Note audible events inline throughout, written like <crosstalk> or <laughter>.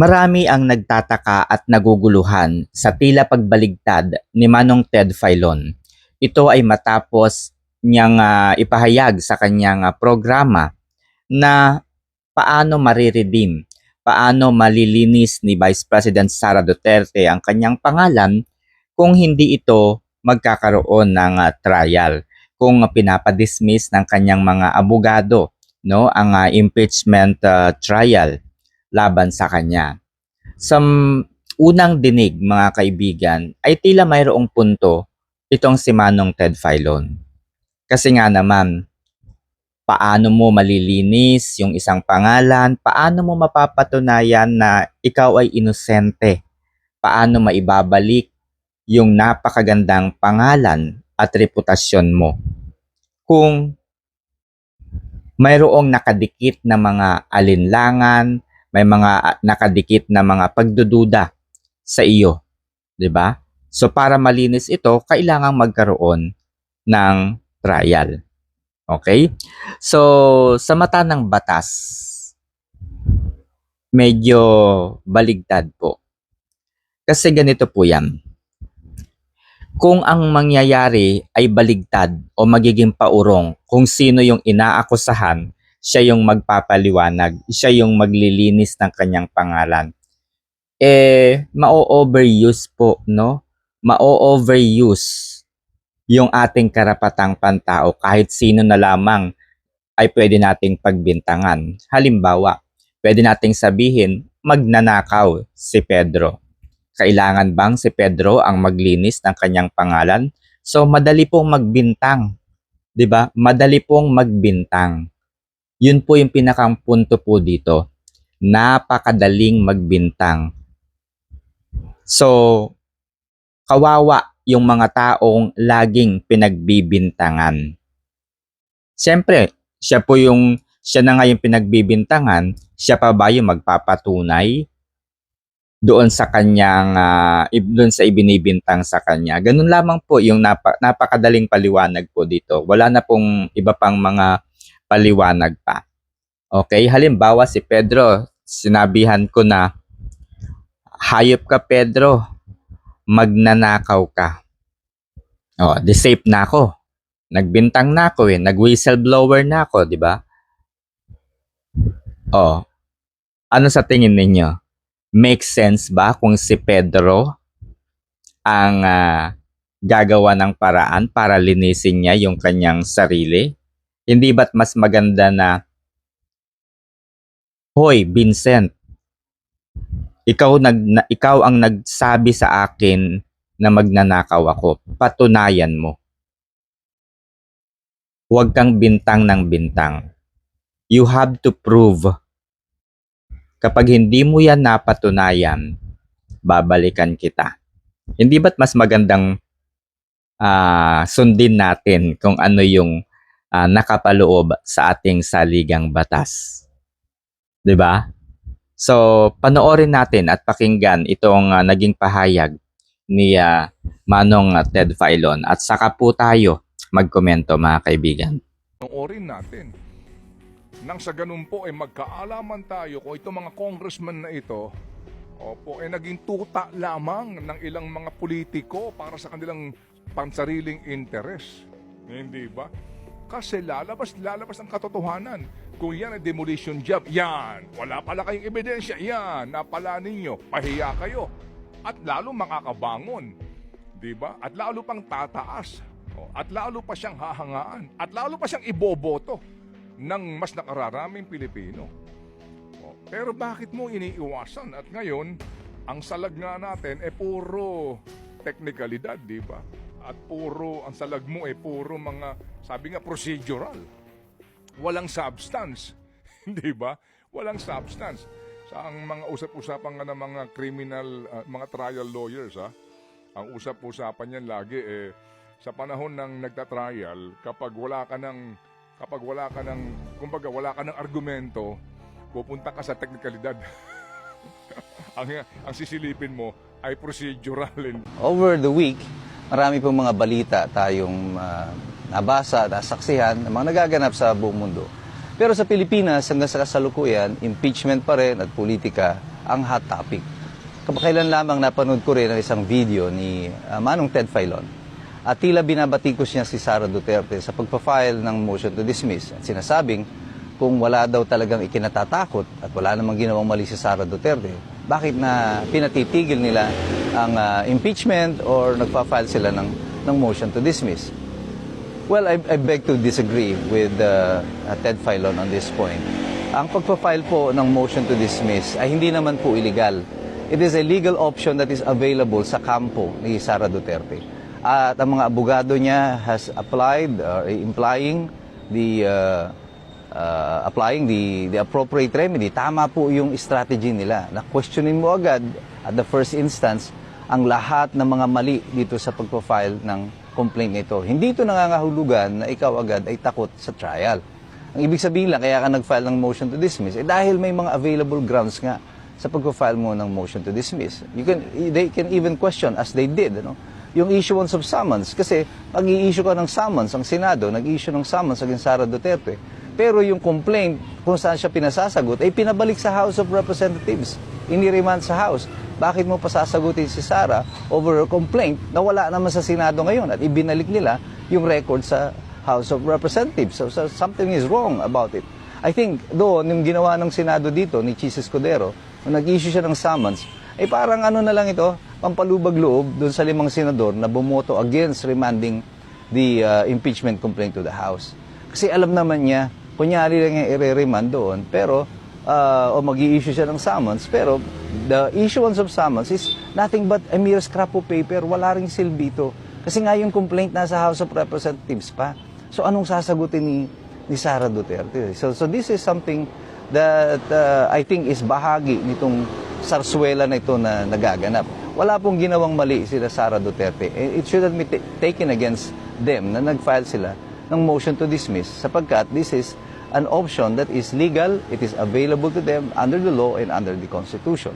Marami ang nagtataka at naguguluhan sa tila pagbaligtad ni Manong Ted Filon. Ito ay matapos niyang ah, ipahayag sa kanyang ah, programa na paano mariredeem, paano malilinis ni Vice President Sara Duterte ang kanyang pangalan kung hindi ito magkakaroon ng ah, trial, kung pinapadismiss ng kanyang mga abogado no ang ah, impeachment ah, trial laban sa kanya. Sa unang dinig mga kaibigan ay tila mayroong punto itong si Manong Ted Filon. Kasi nga naman, paano mo malilinis yung isang pangalan? Paano mo mapapatunayan na ikaw ay inosente? Paano maibabalik yung napakagandang pangalan at reputasyon mo? Kung mayroong nakadikit na mga alinlangan, may mga ah, nakadikit na mga pagdududa sa iyo, 'di ba? So para malinis ito, kailangang magkaroon ng trial. Okay? So sa mata ng batas, medyo baligtad po. Kasi ganito po 'yan. Kung ang mangyayari ay baligtad o magiging paurong kung sino yung inaakusahan, siya yung magpapaliwanag, siya yung maglilinis ng kanyang pangalan. Eh, ma-overuse po, no? Ma-overuse yung ating karapatang pantao kahit sino na lamang ay pwede nating pagbintangan. Halimbawa, pwede nating sabihin, magnanakaw si Pedro. Kailangan bang si Pedro ang maglinis ng kanyang pangalan? So, madali pong magbintang. 'di ba? Madali pong magbintang. Yun po yung pinakang punto po dito. Napakadaling magbintang. So, kawawa yung mga taong laging pinagbibintangan. Siyempre, siya po yung, siya na nga yung pinagbibintangan, siya pa ba yung magpapatunay doon sa kanyang, i- doon sa ibinibintang sa kanya. Ganun lamang po yung napa, napakadaling paliwanag po dito. Wala na pong iba pang mga paliwanag pa. Okay, halimbawa si Pedro, sinabihan ko na, hayop ka Pedro, magnanakaw ka. Oh, di safe na ako. Nagbintang na ako eh, nag-whistleblower na ako, di ba? Oh, ano sa tingin ninyo? Make sense ba kung si Pedro ang ah, gagawa ng paraan para linisin niya yung kanyang sarili? Hindi ba't mas maganda na, Hoy, Vincent, ikaw, nag, na, ikaw ang nagsabi sa akin na magnanakaw ako. Patunayan mo. Huwag kang bintang ng bintang. You have to prove. Kapag hindi mo yan napatunayan, babalikan kita. Hindi ba't mas magandang ah, sundin natin kung ano yung ah, nakapaloob sa ating saligang batas? 'Di ba? So, panoorin natin at pakinggan itong ah, naging pahayag ni ah, Manong ah, Ted Filon at saka po tayo magkomento mga kaibigan. Panoorin natin. Nang sa ganun po ay magkaalaman tayo kung itong mga congressman na ito Opo, ay naging tuta lamang ng ilang mga politiko para sa kanilang pansariling interes. Hindi ba? Kasi lalabas, lalabas ang katotohanan. Kung yan ay demolition job, yan. Wala pala kayong ebidensya, yan. Napala ninyo, pahiya kayo. At lalo makakabangon. Ba? At lalo pang tataas. O, At lalo pa siyang hahangaan. At lalo pa siyang iboboto ng mas nakararaming Pilipino. O, Pero bakit mo iniiwasan? At ngayon, ang salag nga natin ay puro teknikalidad, di ba? At puro, ang salag mo ay puro mga, sabi nga, procedural. Walang substance. <laughs> di ba? Walang substance. Sa ang mga usap-usapan nga ng mga criminal, ah, mga trial lawyers, ha? Ang usap-usapan yan lagi, eh, sa panahon ng nagta-trial, kapag wala ka ng, kapag wala ka ng, kumbaga, wala ka ng argumento, pupunta ka sa teknikalidad. <laughs> ang, ang sisilipin mo ay procedural. Over the week, marami pong mga balita tayong ah, nabasa, nasaksihan, ng mga nagaganap sa buong mundo. Pero sa Pilipinas, hanggang sa kasalukuyan, impeachment pa rin at politika ang hot topic. Kamakailan lamang napanood ko rin ang isang video ni ah, Manong Ted Filon at tila binabatikos niya si Sara Duterte sa pagpa-file ng motion to dismiss at sinasabing kung wala daw talagang ikinatatakot at wala namang ginawang mali si Sara Duterte, bakit na pinatitigil nila ang ah, impeachment or nagpa-file sila ng, ng motion to dismiss? Well, I, I beg to disagree with uh, uh, Ted Filon on this point. Ang pagpa-file po ng motion to dismiss ay hindi naman po illegal. It is a legal option that is available sa kampo ni Sara Duterte. At ang mga abogado niya has applied or implying the uh, uh, applying the the appropriate remedy. Tama po yung strategy nila. Na questionin mo agad at the first instance ang lahat ng mga mali dito sa pagpa-file ng complaint nito. Hindi ito nangangahulugan na ikaw agad ay takot sa trial. Ang ibig sabihin lang, kaya ka nag-file ng motion to dismiss, eh dahil may mga available grounds nga sa pag-file mo ng motion to dismiss. You can, they can even question, as they did, ano, yung issuance of summons. Kasi pag i-issue ka ng summons, ang Senado, nag-issue ng summons against Sara Duterte. Pero yung complaint, kung saan siya pinasasagot, ay pinabalik sa House of Representatives. Iniremand sa House. Bakit mo pasasagutin si Sara over a complaint na wala naman sa Senado ngayon at ibinalik nila yung record sa House of Representatives. So, so something is wrong about it. I think doon, yung ginawa ng Senado dito, ni Chis Escudero, nung nag-issue siya ng summons, ay parang ano na lang ito, pampalubag loob doon sa limang senador na bumoto against remanding the uh, impeachment complaint to the House. Kasi alam naman niya, kunyari lang yung i-remand doon, pero, uh, o mag issue siya ng summons, pero the issuance of summons is nothing but a mere scrap of paper, wala ring silbi ito. Kasi nga yung complaint nasa House of Representatives pa. So anong sasagutin ni, ni Sara Duterte? So, so this is something that uh, I think is bahagi nitong sarsuela na ito na nagaganap. Wala pong ginawang mali sila Sara Duterte. Eh, It shouldn't be ta- taken against them na nag-file sila ng motion to dismiss sapagkat this is an option that is legal, it is available to them under the law and under the Constitution.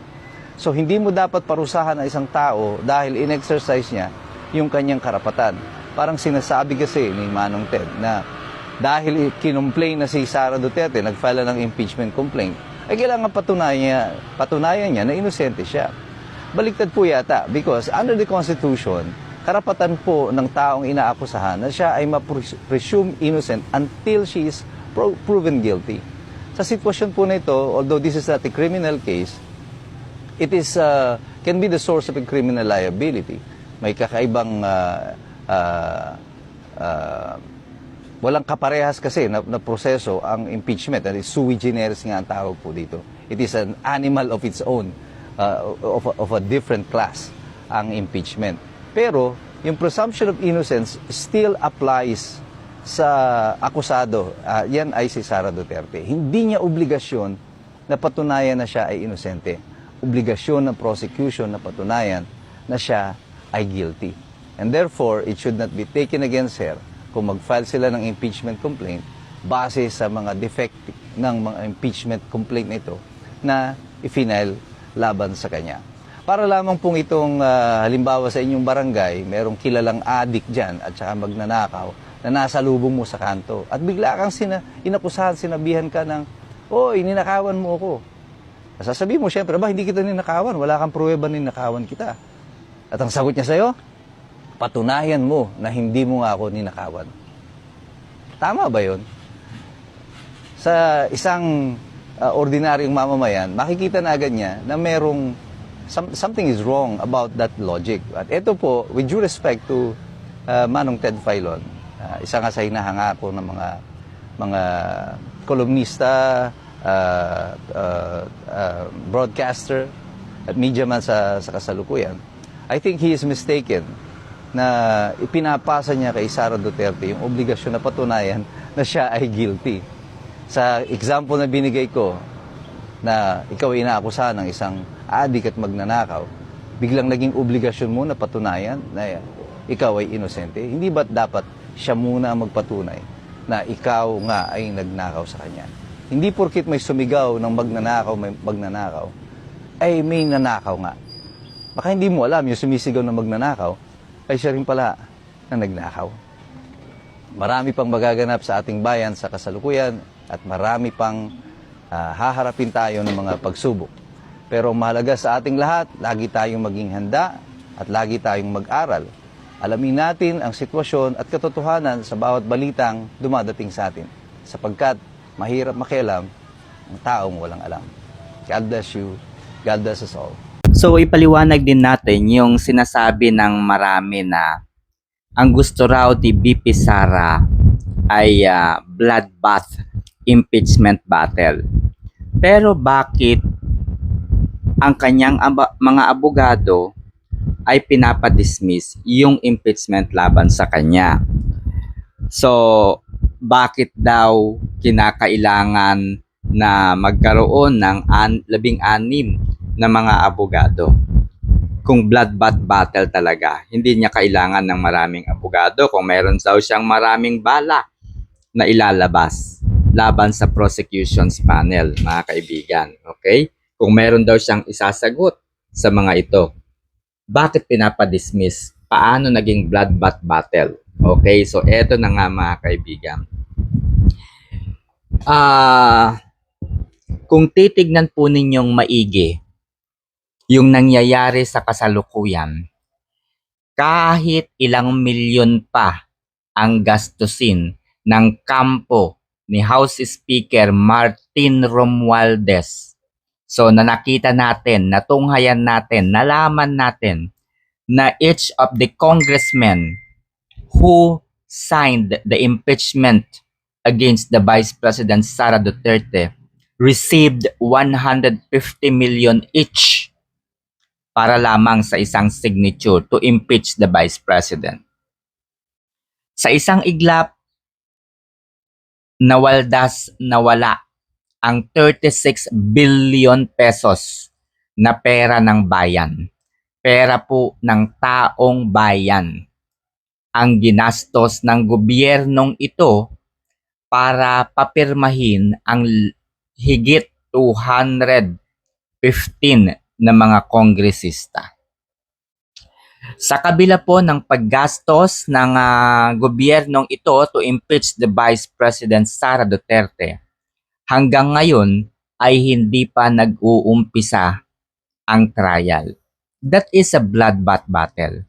So hindi mo dapat parusahan ang isang tao dahil in-exercise niya yung kanyang karapatan. Parang sinasabi kasi ni Manong Ted na dahil kinumplain na si Sara Duterte, nag-file na ng impeachment complaint, ay kailangan patunayan niya, patunayan niya na inosente siya. Baliktad po yata because under the Constitution, karapatan po ng taong inaakusahan na siya ay ma-presume innocent until she is pro- proven guilty. Sa sitwasyon po na ito, although this is not a criminal case, it is uh, can be the source of a criminal liability. May kakaibang uh, uh, uh, walang kaparehas kasi na, na proseso ang impeachment. That is sui generis nga ang tawag po dito. It is an animal of its own, uh, of, a, of a different class ang impeachment. Pero yung presumption of innocence still applies sa akusado. Ah, yan ay si Sara Duterte. Hindi niya obligasyon na patunayan na siya ay inosente. Obligasyon ng prosecution na patunayan na siya ay guilty. And therefore, it should not be taken against her kung mag-file sila ng impeachment complaint base sa mga defect ng mga impeachment complaint nito na i-final laban sa kanya. Para lamang pong itong ah, halimbawa sa inyong barangay, merong kilalang adik dyan at saka magnanakaw na nasa lubong mo sa kanto. At bigla kang sina, inakusahan, sinabihan ka ng, Oy, ninakawan mo ako. Sasabihin mo, syempre, ba, hindi kita ninakawan. Wala kang pruweba ninakawan kita. At ang sagot niya sa'yo, patunayan mo na hindi mo nga ako ninakawan. Tama ba yon? Sa isang uh, ordinaryong mamamayan, makikita na agad niya na merong some- something is wrong about that logic. At ito po, with due respect to uh, Manong Ted Filon, uh, isa nga sa hinahanga ko ng mga mga kolumnista, uh, uh, uh, broadcaster, at media man sa, sa kasalukuyan, I think he is mistaken na ipinapasa niya kay Sara Duterte yung obligasyon na patunayan na siya ay guilty. Sa example na binigay ko, na ikaw ay inaakusahan ng isang adik at magnanakaw, biglang naging obligasyon mo na patunayan na ikaw ay inosente. Hindi ba't dapat siya muna ang magpatunay na ikaw nga ay nagnakaw sa kanya? Hindi porkit may sumigaw ng magnanakaw, may magnanakaw, ay may nanakaw nga. Baka hindi mo alam, yung sumisigaw na magnanakaw, ay siya rin pala na nagnakaw. Marami pang magaganap sa ating bayan sa kasalukuyan at marami pang ah, haharapin tayo ng mga pagsubok. Pero mahalaga sa ating lahat, lagi tayong maging handa at lagi tayong mag-aral. Alamin natin ang sitwasyon at katotohanan sa bawat balitang dumadating sa atin. Sapagkat mahirap makialam ang taong walang alam. God bless you. God bless us all. So ipaliwanag din natin yung sinasabi ng marami na ang gusto raw ni BP Sara ay ah, bloodbath impeachment battle. Pero bakit ang kanyang aba- mga abogado ay pinapadismiss yung impeachment laban sa kanya? So, bakit daw kinakailangan na magkaroon ng an- labing-anim na mga abogado. Kung bloodbath battle talaga, hindi niya kailangan ng maraming abogado kung meron daw siyang maraming bala na ilalabas laban sa prosecutions panel, mga kaibigan. Okay? Kung meron daw siyang isasagot sa mga ito, bakit pinapadismiss? Paano naging bloodbath battle? Okay, so eto na nga mga kaibigan. Ah, kung titignan po ninyong maigi yung nangyayari sa kasalukuyan, kahit ilang milyon pa ang gastusin ng kampo ni House Speaker Martin Romualdez. So na nakita natin, natunghayan natin, nalaman natin na each of the congressmen who signed the impeachment against the Vice President Sara Duterte received 150 million each para lamang sa isang signature to impeach the Vice President. Sa isang iglap, nawaldas nawala ang 36 billion pesos na pera ng bayan. Pera po ng taong bayan. Ang ginastos ng gobyernong ito para papirmahin ang higit 215 na mga kongresista. Sa kabila po ng paggastos ng ah, gobyernong ito to impeach the Vice President Sara Duterte, hanggang ngayon ay hindi pa nag-uumpisa ang trial. That is a bloodbath battle.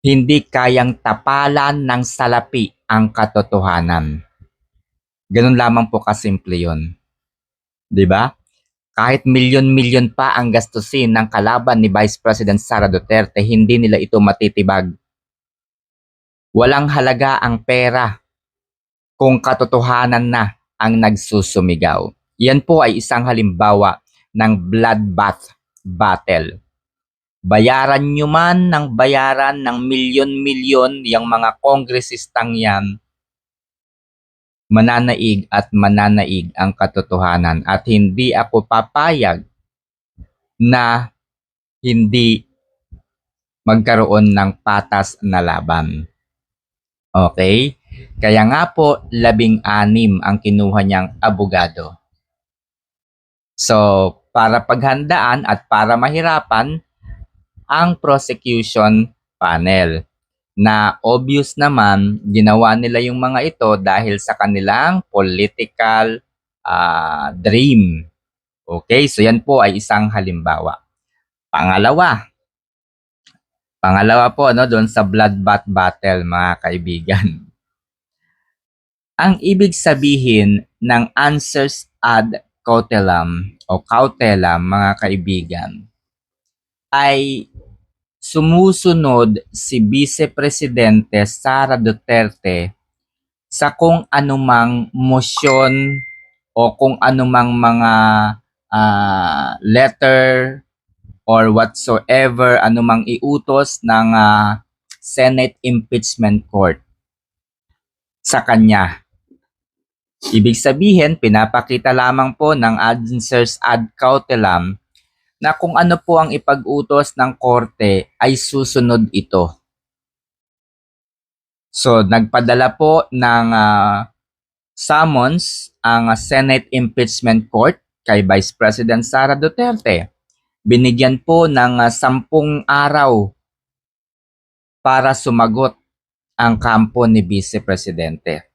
Hindi kayang tapalan ng salapi ang katotohanan. Ganun lamang po kasimple yun. ba? Kahit milyon-milyon pa ang gastusin ng kalaban ni Vice President Sara Duterte, hindi nila ito matitibag. Walang halaga ang pera kung katotohanan na ang nagsusumigaw. Yan po ay isang halimbawa ng bloodbath battle. Bayaran nyo man ng bayaran ng milyon-milyon yung mga kongresistang yan, mananaig at mananaig ang katotohanan at hindi ako papayag na hindi magkaroon ng patas na laban. Okay? Kaya nga po, labing-anim ang kinuha niyang abogado. So, para paghandaan at para mahirapan ang prosecution panel na obvious naman ginawa nila yung mga ito dahil sa kanilang political ah, dream. Okay, so yan po ay isang halimbawa. Pangalawa, pangalawa po no doon sa bloodbath battle mga kaibigan. Ang ibig sabihin ng answers ad cautelam o cautelam mga kaibigan ay sumusunod si Vice Presidente Sara Duterte sa kung anumang motion o kung anumang mga ah, letter or whatsoever anumang iutos ng ah, Senate Impeachment Court sa kanya. Ibig sabihin, pinapakita lamang po ng answers ad cautelam na kung ano po ang ipag-utos ng korte ay susunod ito. So, nagpadala po ng ah, summons ang Senate Impeachment Court kay Vice President Sara Duterte. Binigyan po ng ah, sampung araw para sumagot ang kampo ni Vice Presidente.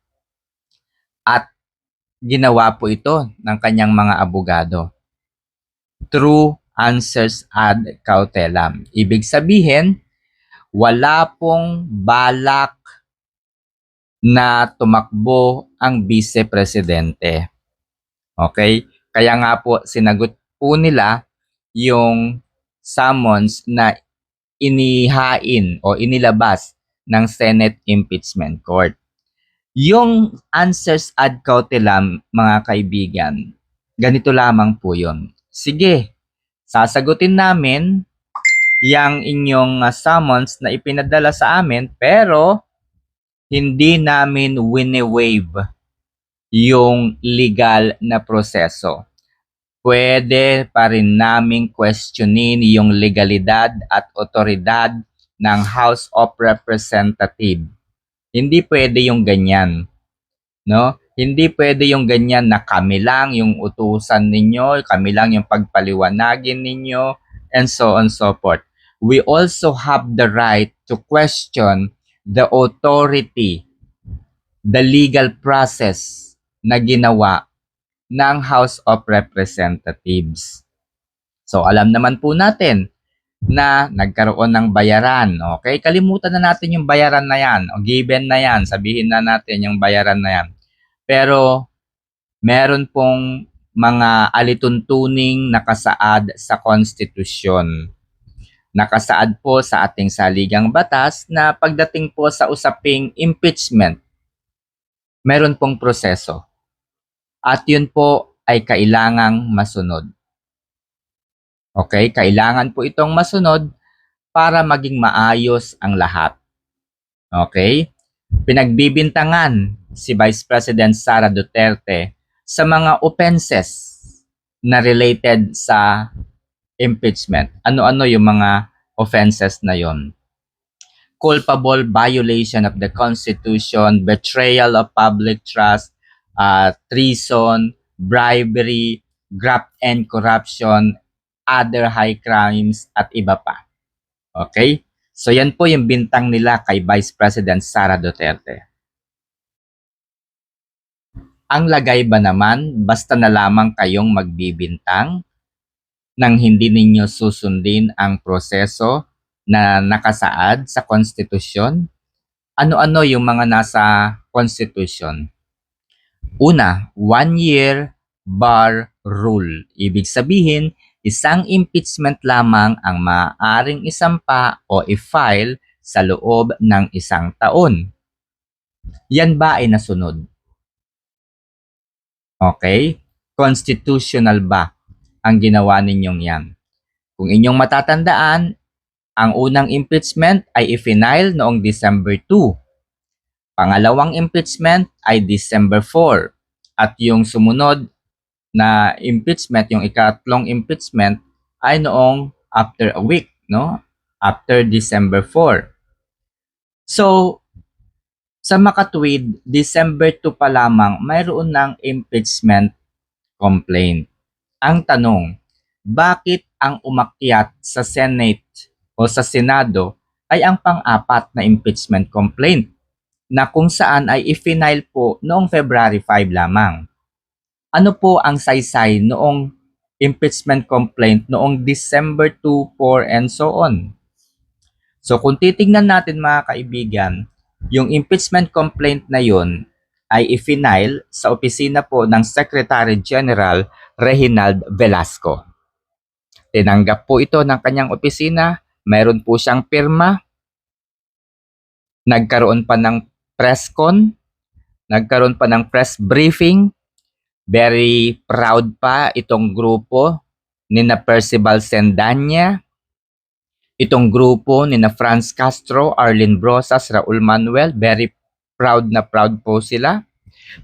Ginawa po ito ng kanyang mga abogado. true answers ad cautelam. Ibig sabihin, wala pong balak na tumakbo ang vice-presidente. Okay? Kaya nga po, sinagot po nila yung summons na inihain o inilabas ng Senate Impeachment Court. Yung answers ad cautelam, mga kaibigan, ganito lamang po yun. Sige, sasagutin namin yung inyong uh, summons na ipinadala sa amin, pero hindi namin wini-waive yung legal na proseso. Pwede pa rin naming questionin yung legalidad at otoridad ng House of Representative. Hindi pwede yung ganyan. No? Hindi pwede yung ganyan na kami lang yung utusan ninyo, kami lang yung pagpaliwanagin ninyo, and so on so forth. We also have the right to question the authority, the legal process na ginawa ng House of Representatives. So alam naman po natin na nagkaroon ng bayaran. Okay? Kalimutan na natin yung bayaran na yan. O given na yan. Sabihin na natin yung bayaran na yan. Pero meron pong mga alituntuning nakasaad sa konstitusyon. Nakasaad po sa ating saligang batas na pagdating po sa usaping impeachment, meron pong proseso. At yun po ay kailangang masunod. Okay? Kailangan po itong masunod para maging maayos ang lahat. Okay? Pinagbibintangan si Vice President Sara Duterte sa mga offenses na related sa impeachment. Ano-ano yung mga offenses na yon? Culpable violation of the Constitution, betrayal of public trust, uh, treason, bribery, graft and corruption, other high crimes, at iba pa. Okay? So yan po yung bintang nila kay Vice President Sara Duterte. Ang lagay ba naman, basta na lamang kayong magbibintang nang hindi ninyo susundin ang proseso na nakasaad sa konstitusyon? Ano-ano yung mga nasa konstitusyon? Una, one year bar rule. Ibig sabihin, isang impeachment lamang ang maaaring isampa o i-file sa loob ng isang taon. Yan ba ay nasunod? Okay? Constitutional ba ang ginawa ninyong yan? Kung inyong matatandaan, ang unang impeachment ay i-file noong December 2. Pangalawang impeachment ay December 4. At yung sumunod na impeachment, yung ikatlong impeachment ay noong after a week, no? After December 4. So, sa makatwid, December 2 pa lamang, mayroon ng impeachment complaint. Ang tanong, bakit ang umakyat sa Senate o sa Senado ay ang pang-apat na impeachment complaint na kung saan ay i-file po noong February 5 lamang. Ano po ang saysay noong impeachment complaint noong December 2, 4, and so on? So kung titingnan natin mga kaibigan, yung impeachment complaint na yun ay i-file sa opisina po ng Secretary General Reginald Velasco. Tinanggap po ito ng kanyang opisina, mayroon po siyang pirma, nagkaroon pa ng press con, nagkaroon pa ng press briefing, very proud pa itong grupo ni na Percival Sendanya, itong grupo ni na Franz Castro, Arlene Brosas, Raul Manuel, very proud na proud po sila.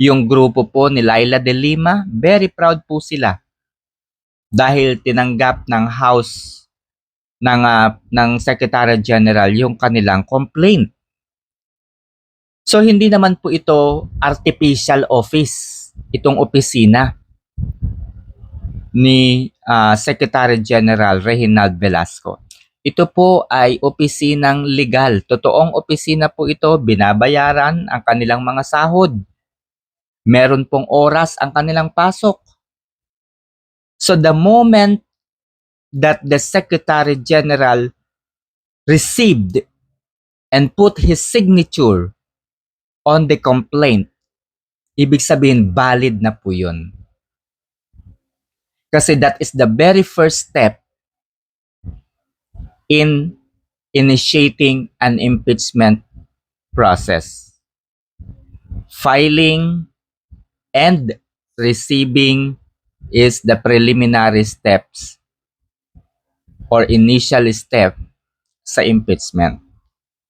Yung grupo po ni Laila de Lima, very proud po sila. Dahil tinanggap ng House ng ah, ng Secretary General yung kanilang complaint. So hindi naman po ito artificial office, itong opisina ni ah, Secretary General Reginald Velasco. Ito po ay opisinang legal. Totoong opisina po ito, binabayaran ang kanilang mga sahod. Meron pong oras ang kanilang pasok. So the moment that the Secretary General received and put his signature on the complaint, ibig sabihin valid na po yun. Kasi that is the very first step in initiating an impeachment process. Filing and receiving is the preliminary steps or initial step sa impeachment.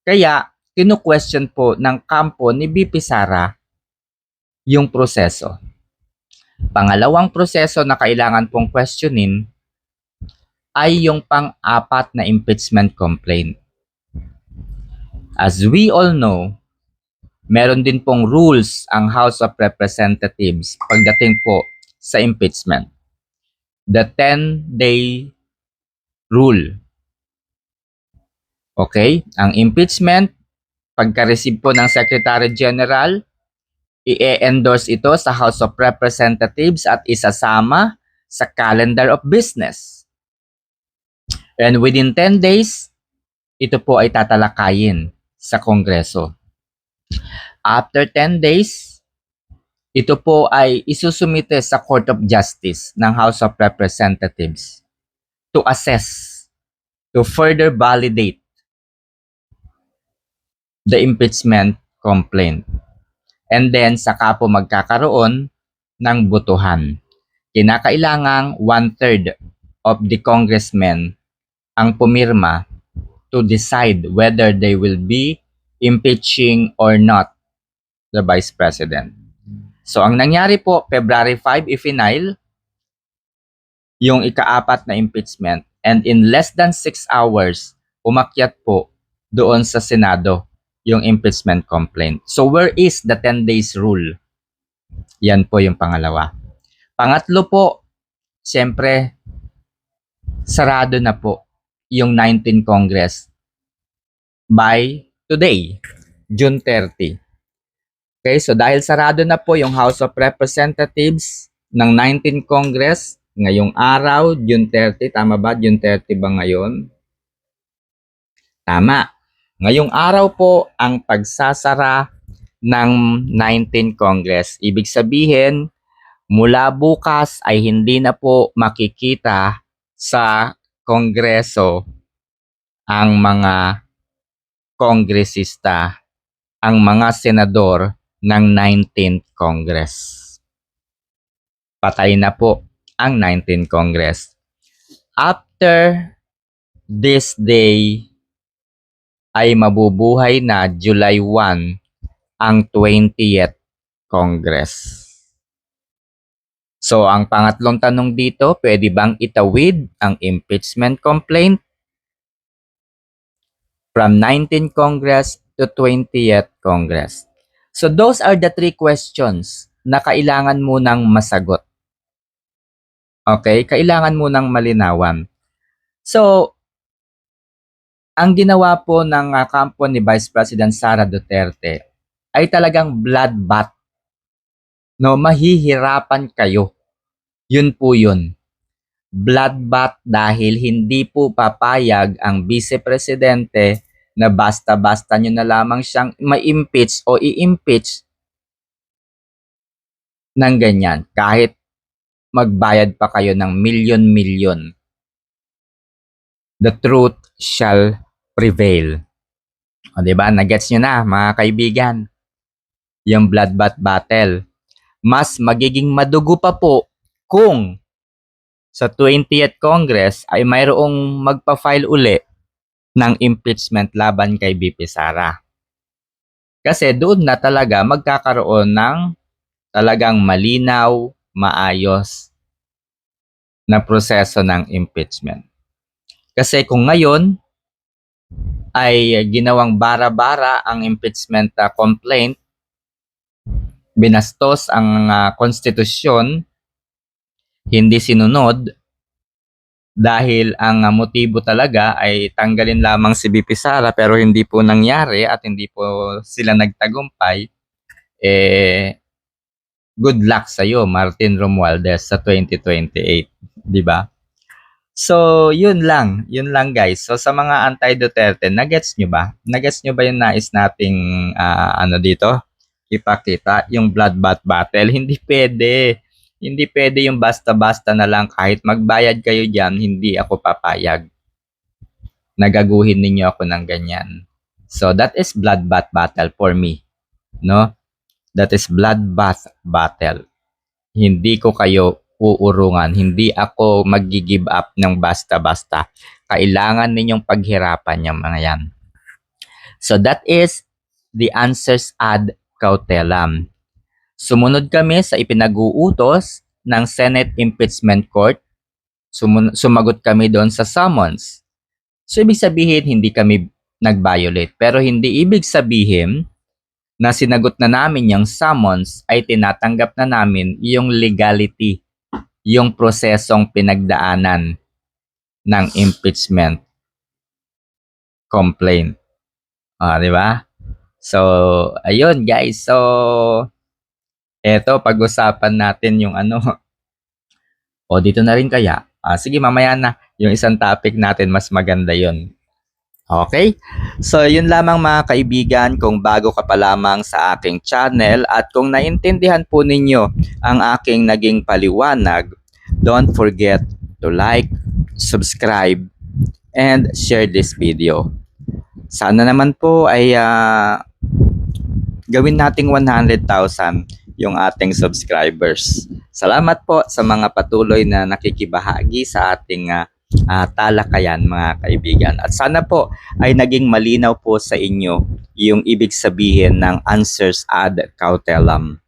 Kaya, kinu-question po ng kampo ni BP Sara yung proseso. Pangalawang proseso na kailangan pong questionin ay yung pang-apat na impeachment complaint. As we all know, meron din pong rules ang House of Representatives pagdating po sa impeachment. The 10-day rule. Okay? Ang impeachment, pagka-receive po ng Secretary General, i-endorse ito sa House of Representatives at isasama sa calendar of business. And within 10 days, ito po ay tatalakayin sa Kongreso. After 10 days, ito po ay isusumite sa Court of Justice ng House of Representatives to assess, to further validate the impeachment complaint. And then, saka po magkakaroon ng botohan. Kinakailangang one-third of the congressmen ang pumirma to decide whether they will be impeaching or not the Vice President. So, ang nangyari po, February 5, ifinile yung ikaapat na impeachment and in less than 6 hours, umakyat po doon sa Senado yung impeachment complaint. So, where is the 10 days rule? Yan po yung pangalawa. Pangatlo po, siyempre, sarado na po yung 19 Congress by today, June 30. Okay, so dahil sarado na po yung House of Representatives ng 19 Congress ngayong araw, June 30, tama ba? June 30 ba ngayon? Tama. Ngayong araw po ang pagsasara ng 19 Congress. Ibig sabihin, mula bukas ay hindi na po makikita sa Kongreso ang mga kongresista, ang mga senador ng 19th Congress. Patay na po ang 19th Congress. After this day ay mabubuhay na July 1 ang 20th Congress. So, ang pangatlong tanong dito, pwede bang itawid ang impeachment complaint from 19th Congress to 20th Congress? So, those are the three questions na kailangan mo nang masagot. Okay? Kailangan mo nang malinawan. So, ang ginawa po ng uh, kampo ni Vice President Sara Duterte ay talagang bloodbath. No, mahihirapan kayo. Yun po yun. Bloodbath dahil hindi po papayag ang Vice Presidente na basta-basta nyo na lamang siyang ma-impeach o i-impeach ng ganyan. Kahit magbayad pa kayo ng milyon-milyon. The truth shall prevail. O, diba? Nagets nyo na, mga kaibigan. Yung bloodbath battle. Mas magiging madugo pa po kung sa 20th Congress ay mayroong magpa-file uli ng impeachment laban kay BP Sara. Kasi doon na talaga magkakaroon ng talagang malinaw, maayos na proseso ng impeachment. Kasi kung ngayon ay ginawang bara-bara ang impeachment uh, complaint, binastos ang uh, konstitusyon, hindi sinunod, dahil ang uh, motibo talaga ay tanggalin lamang si BP Sara pero hindi po nangyari at hindi po sila nagtagumpay, eh, good luck sa iyo Martin Romualdez sa 2028, di ba? So, yun lang. Yun lang guys. So, sa mga anti-Duterte, nagets nyo ba? Nagets nyo ba yung nais nating ah, ano dito? Ipakita yung bloodbath battle. <laughs> Hindi pwede. Hindi pwede yung basta-basta na lang kahit magbayad kayo dyan, hindi ako papayag. Nagaguhin ninyo ako ng ganyan. So, that is bloodbath battle for me. No? That is bloodbath battle. Hindi ko kayo uurungan. Hindi ako mag-give up ng basta-basta. Kailangan ninyong paghirapan yung mga yan. So that is the answers ad cautelam. Sumunod kami sa ipinag-uutos ng Senate Impeachment Court. Sumun- sumagot kami doon sa summons. So ibig sabihin hindi kami nag-violate. Pero hindi ibig sabihin na sinagot na namin yung summons ay tinatanggap na namin yung legality yung prosesong pinagdaanan ng impeachment complaint. Ah, di ba? So, ayun guys. So, eto pag-usapan natin yung ano. <laughs> O dito na rin kaya. Ah, sige, mamaya na. Yung isang topic natin mas maganda 'yon. Okay? So, yun lamang mga kaibigan kung bago ka pa lamang sa aking channel at kung naintindihan po ninyo ang aking naging paliwanag, don't forget to like, subscribe, and share this video. Sana naman po ay ah, gawin nating 100,000 yung ating subscribers. Salamat po sa mga patuloy na nakikibahagi sa ating ah, ah, talakayan mga kaibigan. At sana po ay naging malinaw po sa inyo yung ibig sabihin ng answers ad cautelam.